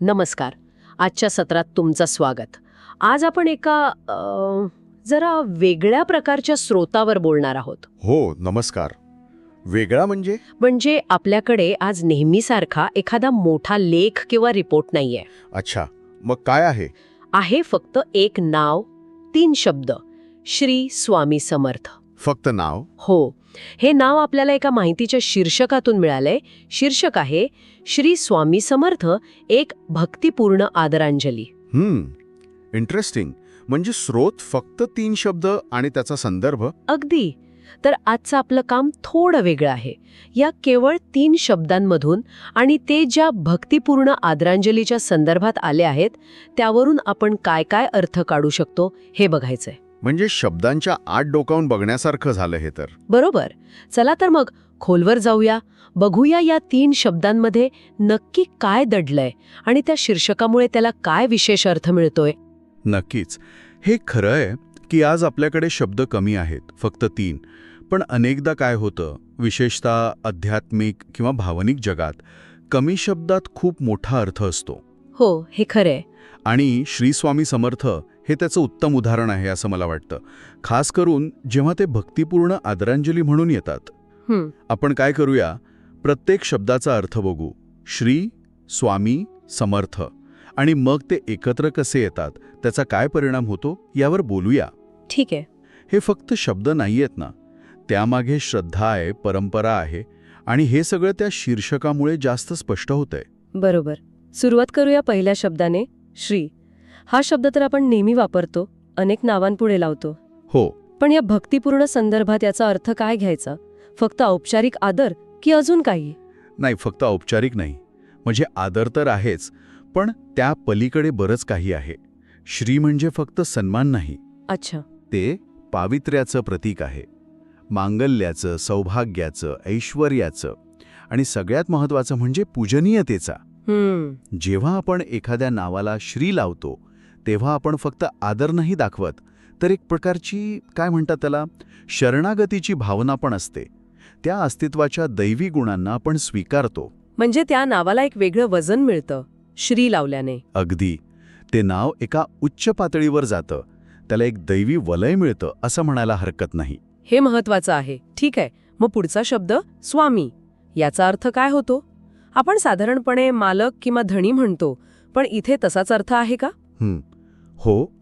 नमस्कार. आजच्या सत्रात तुमचं स्वागत. आज आपण एका जरा वेगळ्या प्रकारच्या स्रोतावर बोलणार आहोत. हो नमस्कार. वेगळा म्हणजे? म्हणजे आपल्याकडे आज नेहमीसारखा एखादा मोठा लेख किंवा रिपोर्ट नाहीये. अच्छा मग काय आहे? आहे फक्त एक नाव तीन शब्द. श्री स्वामी समर्थ. फक्त नाव? हो. हे नाव आपल्याला एका माहितीच्या शीर्षकातून मिळालंय. शीर्षक आहे श्री स्वामी समर्थ एक भक्तिपूर्ण आदरांजली. हम्म. इंटरेस्टिंग म्हणजे स्रोत फक्त तीन शब्द आणि त्याचा संदर्भ? अगदी. तर आजचं आपलं काम थोडं वेगळं आहे. या केवळ तीन शब्दांमधून आणि ते ज्या भक्तिपूर्ण आदरांजलीच्या संदर्भात आले आहेत त्यावरून आपण काय काय अर्थ काढू शकतो हे बघायचंय. म्हणजे शब्दांच्या आत डोकावून बघण्यासारखं झालं हे तर. बरोबर. चला तर मग खोलवर जाऊया. बघूया या तीन शब्दांमध्ये नक्की काय दडलंय आणि त्या शीर्षकामुळे त्याला काय विशेष अर्थ मिळतोय? नक्कीच. हे खरं आहे की आज आपल्याकडे शब्द कमी आहेत फक्त तीन. पण अनेकदा काय होतं विशेषतः आध्यात्मिक किंवा भावनिक जगात कमी शब्दात खूप मोठा अर्थ असतो. हो हे खरंय आणि श्री स्वामी समर्थ हे त्याचं उत्तम उदाहरण आहे असं मला वाटतं. खास करून जेव्हा ते भक्तिपूर्ण आदरांजली म्हणून येतात. आपण काय करूया? प्रत्येक शब्दाचा अर्थ बघू. श्री स्वामी समर्थ. आणि मग ते एकत्र कसे येतात? त्याचा काय परिणाम होतो? यावर बोलूया. ठीक आहे. हे फक्त शब्द नाहीयेत ना. त्यामागे श्रद्धा आहे परंपरा आहे आणि हे सगळं त्या शीर्षकामुळे जास्त स्पष्ट होतंय. बरोबर. सुरुवात करूया पहिल्या शब्दाने श्री. हा शब्द तर आपण नेहमी वापरतो अनेक नावांपुढे लावतो. हो. पण या भक्तिपूर्ण संदर्भात याचा अर्थ काय घ्यायचा? फक्त औपचारिक आदर की अजून काही? नाही फक्त औपचारिक नाही. म्हणजे आदर तर आहेच पण त्या पलीकडे बरंच काही आहे. श्री म्हणजे फक्त सन्मान नाही. अच्छा. ते पावित्र्याचं प्रतीक आहे. मांगल्याचं सौभाग्याचं ऐश्वर्याचं आणि सगळ्यात महत्त्वाचं म्हणजे पूजनीयतेचा. जेव्हा आपण एखाद्या नावाला श्री लावतो तेव्हा आपण फक्त आदर नाही दाखवत तर एक प्रकारची काय म्हणतात त्याला शरणागतीची भावना पण असते. त्या अस्तित्वाच्या दैवी गुणांना आपण स्वीकारतो. म्हणजे त्या नावाला एक वेगळं वजन मिळतं श्री लावल्याने. अगदी. ते नाव एका उच्च पातळीवर जातं. त्याला एक दैवी वलय मिळतं असं म्हणायला हरकत नाही. हे महत्वाचं आहे. ठीक आहे. मग पुढचा शब्द स्वामी. याचा अर्थ काय होतो? आपण साधारणपणे मालक किंवा धणी म्हणतो पण इथे तसाच अर्थ आहे का? हं.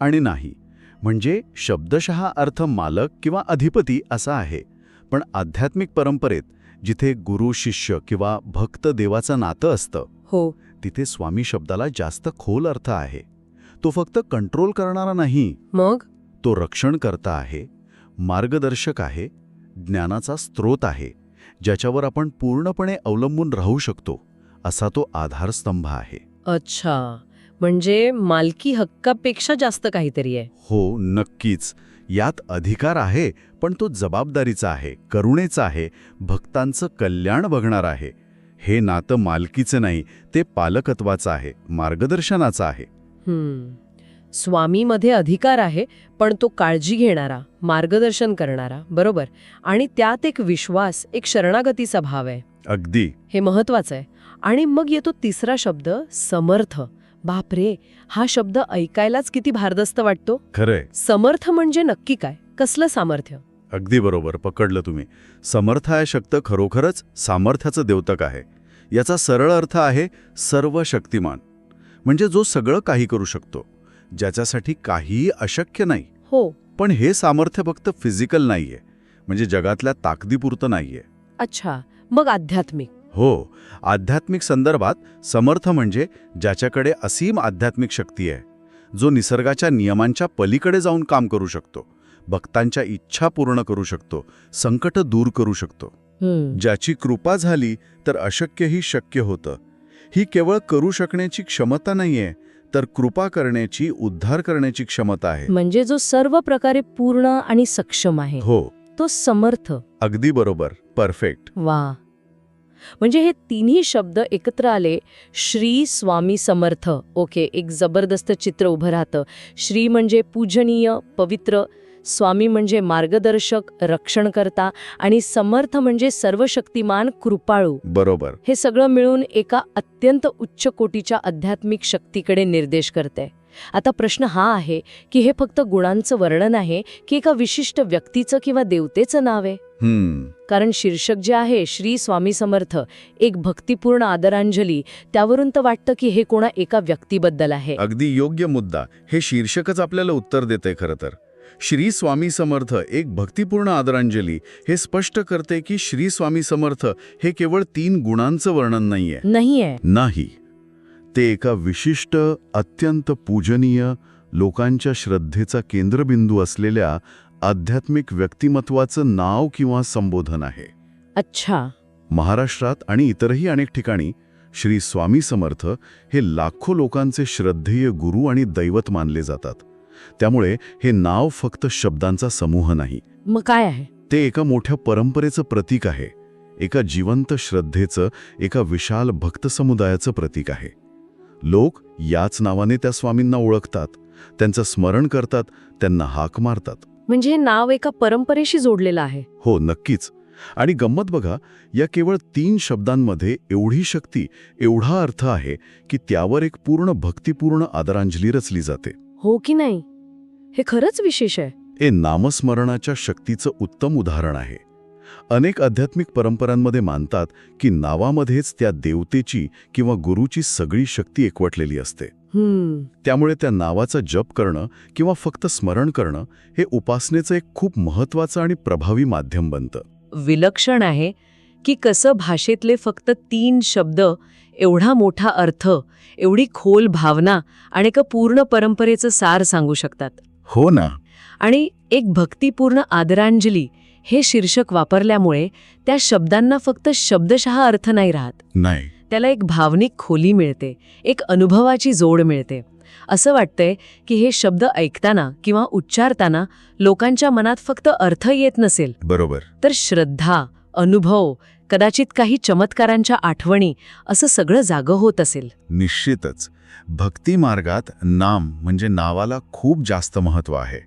आणि नाही. म्हणजे शब्दशः अर्थ मालक किंवा अधिपती असा आहे. पण आध्यात्मिक परंपरेत जिथे गुरु शिष्य किंवा भक्त देवाचं नातं असतं हो. तिथे स्वामी शब्दाला जास्त खोल अर्थ आहे. तो फक्त कंट्रोल करणारा नाही. मग? तो रक्षण करता आहे मार्गदर्शक आहे ज्ञानाचा स्रोत आहे. ज्याच्यावर आपण पूर्णपणे अवलंबून राहू शकतो असा तो आधारस्तंभ आहे. अच्छा. म्हणजे मालकी हक्कापेक्षा जास्त काहीतरी आहे. हो नक्कीच. यात अधिकार आहे पण तो जबाबदारीचा आहे करुणेचा आहे भक्तांचं कल्याण बघणार आहे. हे नातं मालकीचं नाही ते पालकत्वाचं आहे मार्गदर्शनाचं आहे. स्वामीमध्ये अधिकार आहे पण तो काळजी घेणारा मार्गदर्शन करणारा बरोबर? आणि त्यात एक विश्वास एक शरणागतीचा भाव आहे. अगदी. हे महत्वाचं आहे. आणि मग येतो तिसरा शब्द समर्थ. बापरे हा शब्द ऐकायलाच किती भारदस्त वाटतो. खरंय. समर्थ म्हणजे नक्की काय? कसलं सामर्थ्य? अगदी बरोबर पकडलं तुम्ही. समर्थ हा शब्द खरोखरच सामर्थ्याचं द्योतक आहे. याचा सरळ अर्थ आहे सर्व शक्तिमान म्हणजे जो सगळं काही करू शकतो. ज्याच्यासाठी काहीही अशक्य नाही. हो. पण हे सामर्थ्य फक्त फिजिकल नाहीये. म्हणजे जगातल्या ताकदीपुरतं नाहीये. अच्छा. मग आध्यात्मिक? हो. आध्यात्मिक संदर्भात समर्थ म्हणजे ज्याच्याकडे असीम आध्यात्मिक शक्ती आहे. जो निसर्गाच्या नियमांच्या पलीकडे जाऊन काम करू शकतो. भक्तांच्या इच्छा पूर्ण करू शकतो. संकट दूर करू शकतो. ज्याची कृपा झाली तर अशक्यही शक्य होतं. ही केवळ करू शकण्याची क्षमता नाहीये तर कृपा करण्याची उद्धार करण्याची क्षमता आहे. म्हणजे जो सर्व प्रकारे पूर्ण आणि सक्षम आहे हो. तो समर्थ. अगदी बरोबर. परफेक्ट. वा. म्हणजे हे तिन्ही शब्द एकत्र आले श्री स्वामी समर्थ. ओके एक जबरदस्त चित्र उभं राहतं. श्री म्हणजे पूजनीय पवित्र स्वामी म्हणजे मार्गदर्शक रक्षणकर्ता आणि समर्थ म्हणजे सर्वशक्तिमान कृपाळू. बरोबर. हे सगळं मिळून एका अत्यंत उच्च कोटीच्या आध्यात्मिक शक्तीकडे निर्देश करते आता प्रश्न हा आहे की हे फक्त गुणांचं वर्णन आहे की एका विशिष्ट व्यक्तीचं किंवा देवतेचं नाव आहे? हम्म. कारण शीर्षक जे आहे श्री स्वामी समर्थ एक भक्तिपूर्ण आदरांजली त्यावरून तर वाटतं की हे कोणा एका व्यक्तीबद्दल आहे. अगदी योग्य मुद्दा. हे शीर्षकच आपल्याला उत्तर देते खरं तर. श्री स्वामी समर्थ एक भक्तिपूर्ण आदरांजली. हे स्पष्ट करते की श्री स्वामी समर्थ हे केवळ तीन गुणांचं वर्णन नाहीये. नाहीये. नाही. ते एका विशिष्ट अत्यंत पूजनीय लोकांच्या श्रद्धेचा केंद्रबिंदू असलेल्या आध्यात्मिक व्यक्तिमत्वाचं नाव किंवा संबोधन आहे. अच्छा. महाराष्ट्रात आणि इतरही अनेक ठिकाणी श्री स्वामी समर्थ हे लाखो लोकांचे श्रद्धेय गुरु आणि दैवत मानले जातात. त्यामुळे हे नाव फक्त शब्दांचा समूह नाही. मग काय आहे? ते एका मोठ्या परंपरेचं प्रतीक आहे. एका जिवंत श्रद्धेचं एका विशाल भक्त समुदायाचं प्रतीक आहे. लोक याच नावाने त्या स्वामींना ओळखतात त्यांचं स्मरण करतात त्यांना हाक मारतात. म्हणजे हे नाव एका परंपरेशी जोडलेलं आहे. हो नक्कीच. आणि गंमत बघा या केवळ तीन शब्दांमध्ये एवढी शक्ती एवढा अर्थ आहे की त्यावर एक पूर्ण भक्तिपूर्ण आदरांजली रचली जाते. हो की नाही? हे खरंच विशेष आहे. हे नामस्मरणाच्या शक्तीचं उत्तम उदाहरण आहे. अनेक आध्यात्मिक परंपरांमध्ये मानतात की नावामध्येच त्या देवतेची किंवा गुरुची सगळी शक्ती एकवटलेली असते. त्यामुळे त्या नावाचा जप करणं किंवा फक्त स्मरण करणं हे उपासनेचं एक खूप महत्त्वाचं आणि प्रभावी माध्यम बनतं. विलक्षण आहे की कसं भाषेतले फक्त तीन शब्द एवढा मोठा अर्थ एवढी खोल भावना आणि एका पूर्ण परंपरेचं सार सांगू शकतात. हो ना. आणि एक भक्तिपूर्ण आदरांजली हे शीर्षक वापरल्यामुळे त्या शब्दांना फक्त शब्दशः अर्थ नाही राहत. नाही. त्याला एक भावनिक खोली मिळते एक अनुभवाची जोड मिळते. असं वाटतंय की हे शब्द ऐकताना किंवा उच्चारताना लोकांच्या मनात फक्त अर्थ येत नसेल. बरोबर. तर श्रद्धा अनुभव कदाचित काही चमत्कारांच्या आठवणी असं सगळं जागं होत असेल. निश्चितच. भक्ती मार्गात नाम म्हणजे नावाला खूप जास्त महत्त्व आहे.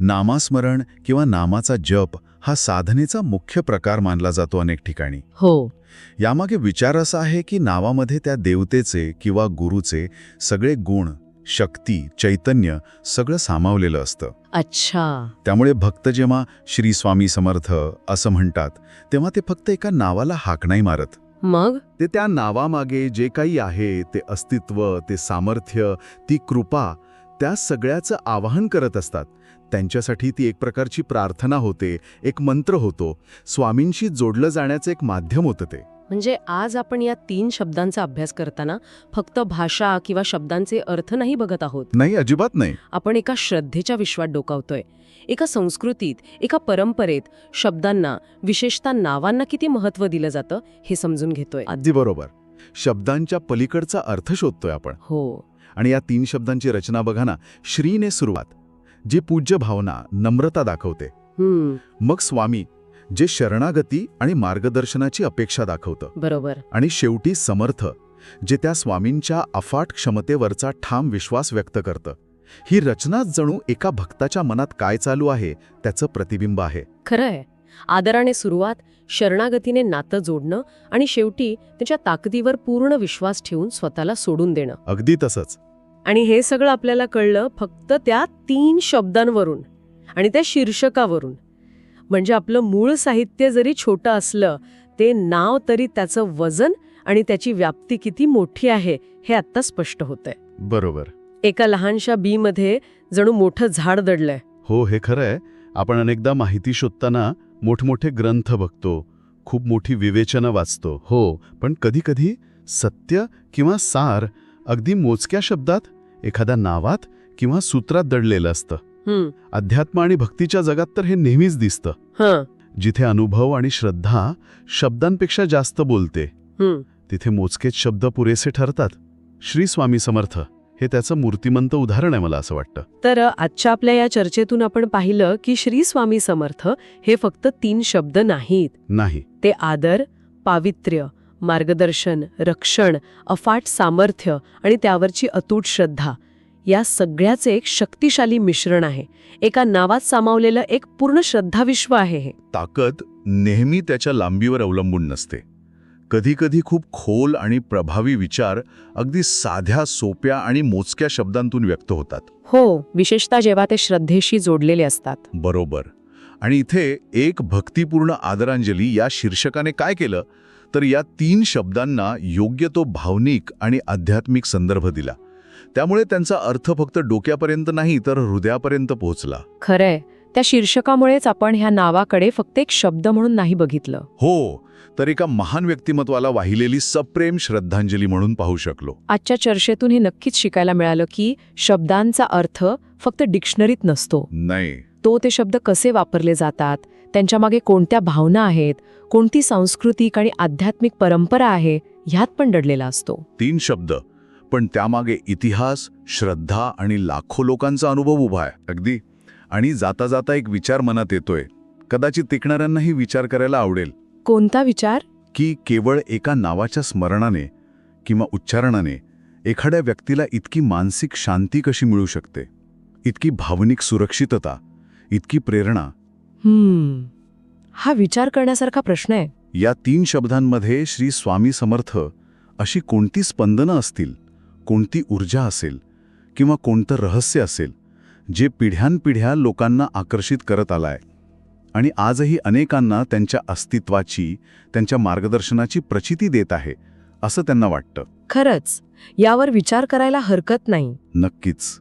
नामास्मरण किंवा नामाचा जप हा साधनेचा मुख्य प्रकार मानला जातो अनेक ठिकाणी. हो. यामागे विचार असा आहे की नावामध्ये त्या देवतेचे किंवा गुरुचे सगळे गुण शक्ती चैतन्य सगळं सामावलेलं असतं. अच्छा. त्यामुळे भक्त जेव्हा श्री स्वामी समर्थ असं म्हणतात तेव्हा ते फक्त एका नावाला हाक नाही मारत. मग? ते त्या नावामागे जे काही आहे ते अस्तित्व ते सामर्थ्य ती कृपा त्या सगळ्याचं आवाहन करत असतात. त्यांच्यासाठी ती एक प्रकारची प्रार्थना होते एक मंत्र होतो. स्वामींशी जोडलं जाण्याचं एक माध्यम होतं ते. म्हणजे आज आपण या तीन शब्दांचा अभ्यास करताना फक्त भाषा किंवा शब्दांचे अर्थ नाही बघत आहोत. नाही अजिबात नाही. आपण एका श्रद्धेच्या विश्वात डोकावतोय. एका संस्कृतीत एका परंपरेत शब्दांना विशेषतः नावांना किती महत्त्व दिलं जातं हे समजून घेतोय. अगदी बरोबर. शब्दांच्या पलीकडचा अर्थ शोधतोय आपण. हो. आणि या तीन शब्दांची रचना बघा ना श्रीने सुरुवात जी पूज्य भावना नम्रता दाखवते. मग स्वामी जे शरणागती आणि मार्गदर्शनाची अपेक्षा दाखवतं. बरोबर. आणि शेवटी समर्थ जे त्या स्वामींच्या अफाट क्षमतेवरचा ठाम विश्वास व्यक्त करतं. ही रचनाच जणू एका भक्ताच्या मनात काय चालू आहे त्याचं प्रतिबिंब आहे. खरं आहे आदराने सुरुवात शरणागतीने नातं जोडणं आणि शेवटी त्याच्या ताकदीवर पूर्ण विश्वास ठेवून स्वतःला सोडून देणं. अगदी तसंच. आणि हे सगळं आपल्याला कळलं फक्त त्या तीन शब्दांवरून आणि त्या शीर्षकावरून. म्हणजे आपलं मूळ साहित्य जरी छोटं असलं ते नाव तरी त्याचं वजन आणि त्याची व्याप्ती किती मोठी आहे हे आत्ता स्पष्ट होतंय. बरोबर. एका लहानशा बीमध्ये जणू मोठं झाड दडलंय. हो हे खरं आहे आपण अनेकदा माहिती शोधताना मोठमोठे ग्रंथ बघतो खूप मोठी विवेचनं वाचतो. हो पण कधीकधी सत्य किंवा सार अगदी मोजक्या शब्दात एखाद्या नावात किंवा सूत्रात दडलेलं असतं. अध्यात्म आणि भक्तीच्या जगात तर हे नेहमीच दिसतं. हं. जिथे अनुभव आणि श्रद्धा शब्दांपेक्षा जास्त बोलते तिथे मोजकेच शब्द पुरेसे ठरतात. श्री स्वामी समर्थ हे त्याचं मूर्तिमंत उदाहरण आहे मला असं वाटतं. तर आजच्या आपल्या या चर्चेतून आपण पाहिलं की श्री स्वामी समर्थ हे फक्त तीन शब्द नाहीत. नाही. ते आदर पावित्र्य मार्गदर्शन रक्षण अफाट सामर्थ्य आणि त्यावरची अतूट श्रद्धा या सगळ्याचे एक शक्तिशाली मिश्रण आहे. एका नावात सामावलेलं एक पूर्ण श्रद्धाविश्व आहे हे. ताकद नेहमी त्याच्या लांबीवर अवलंबून नसते. कधीकधी खूप खोल आणि प्रभावी विचार अगदी साध्या सोप्या आणि मोजक्या शब्दांतून व्यक्त होतात. हो विशेषतः जेव्हा ते श्रद्धेशी जोडलेले असतात. बरोबर. आणि इथे एक भक्तिपूर्ण आदरांजली या शीर्षकाने काय केलं? तर या तीन शब्दांना योग्य तो भावनिक आणि आध्यात्मिक संदर्भ दिला. त्यामुळे त्यांचा अर्थ फक्त डोक्यापर्यंत नाही तर हृदयापर्यंत पोहोचला. खरंय. त्या शीर्षकामुळेच आपण ह्या नावाकडे फक्त एक शब्द म्हणून नाही बघितलं. हो तर एका महान व्यक्तिमत्वाला वाहिलेली सप्रेम श्रद्धांजली म्हणून पाहू शकलो. आजच्या चर्चेतून हे नक्कीच शिकायला मिळालं की शब्दांचा अर्थ फक्त डिक्शनरीत नसतो. नाही. तो ते शब्द कसे वापरले जातात त्यांच्यामागे कोणत्या भावना आहेत कोणती सांस्कृतिक आणि आध्यात्मिक परंपरा आहे ह्यात पण दडलेला असतो. तीन शब्द. पण त्यामागे इतिहास श्रद्धा आणि लाखो लोकांचा अनुभव उभा आहे. अगदी. आणि जाता जाता एक विचार मनात येतोय. कदाचित टिकणाऱ्यांनाही विचार करायला आवडेल. कोणता विचार? की केवळ एका नावाच्या स्मरणाने किंवा उच्चारणाने एखाद्या व्यक्तीला इतकी मानसिक शांती कशी मिळू शकते? इतकी भावनिक सुरक्षितता इतकी प्रेरणा? हा विचार करण्यासारखा प्रश्न आहे. या तीन शब्दांमध्ये श्री स्वामी समर्थ अशी कोणती स्पंदनं असतील? कोणती ऊर्जा असेल किंवा कोणतं रहस्य असेल जे पिढ्यानपिढ्या लोकांना आकर्षित करत आलाय? आणि आजही अनेकांना त्यांच्या अस्तित्वाची त्यांच्या मार्गदर्शनाची प्रचिती देत आहे असं त्यांना वाटतं. खरंच यावर विचार करायला हरकत नाही. नक्कीच.